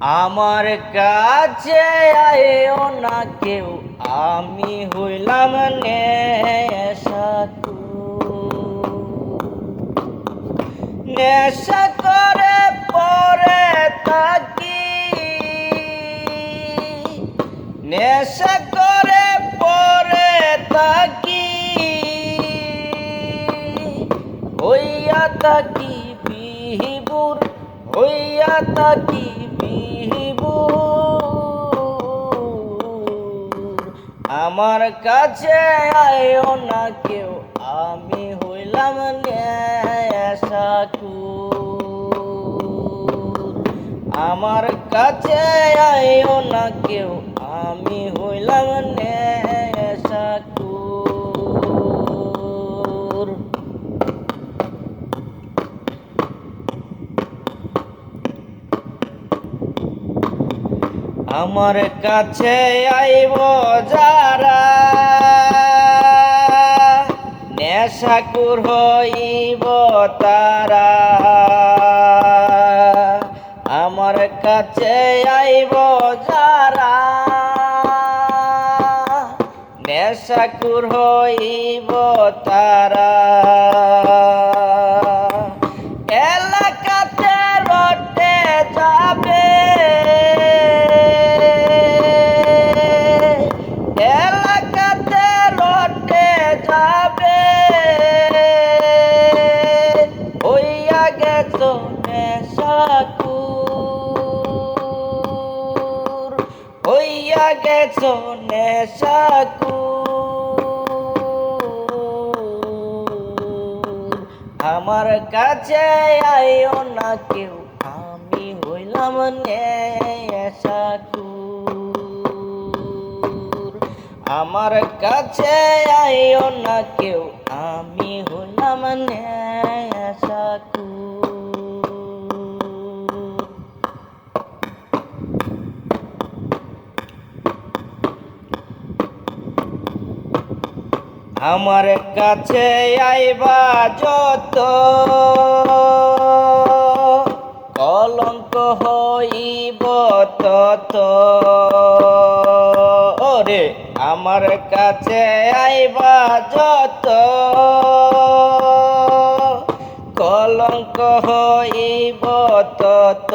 আমার কাছে আয়েও না কেউ। আমি হইলাম নেশা করে পরে থাকি। নেশা করে পরে থাকি। হইয়া থাকি বিহিবুর হইয়া থাকি আমার কাছে আয়ো না কেউ। আমি হইলাম আমার কাছে আয়ো না কেউ। আমি হইলাম নেশাকুর আমার কাছে আইব যারা। নেশাকুর হইব তারা। আমার কাছে আইব যারা। নেশাকুর হইব তারা। হইয়া গেছ নেশাকুর আমার কাছে আইও না কেউ, আমি হইলাম নেশাকুর আমার কাছে আইও না কেউ, আমি হইলাম নেশাকুর আমার কাছে আইবা যত। কলঙ্ক হইব তত। ওরে, আমার কাছে আইবা যত। কলঙ্ক হইব তত।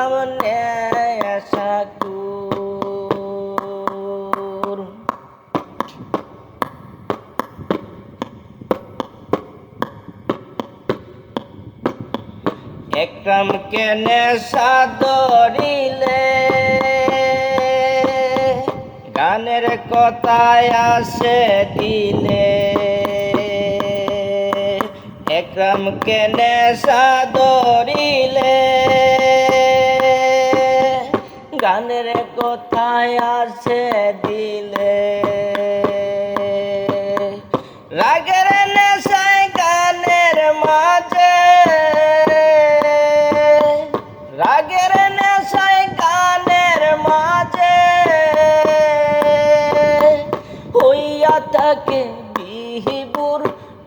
হইলাম নেশাকুর একরাম কেনে সাদরিলে গানের কথায় আসে দিলে। একরাম কেনে সাদরিলে গানের কথায় আসে দিলে। রাগের নেশায় গানের মাঝে। রাগের নেশায় গানের মাঝে। হইয়া থাকে বিহিবুর,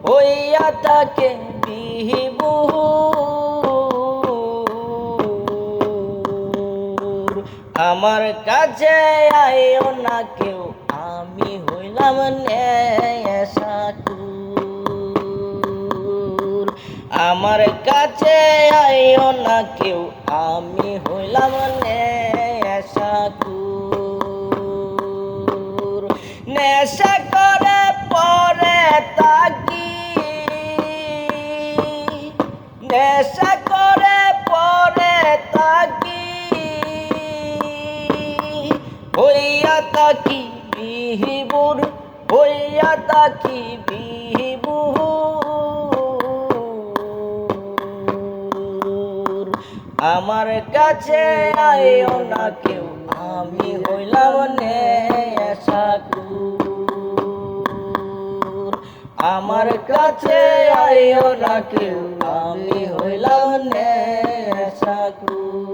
হইয়া থাকে বিহিবুর। আমার কাছে আইও না কেউ। আমি হইলাম নেশাকুর আমার কাছে আইও না কেউ। আমি হইলাম নেশাকুর তাকি বিহিবুর হইয়া তাকি বিহিবুর আমার কাছে আইও না কেউ, আমি হইলাম নেশাকুর আমার কাছে আইও না কেউ, আমি হইলাম নেশাকুর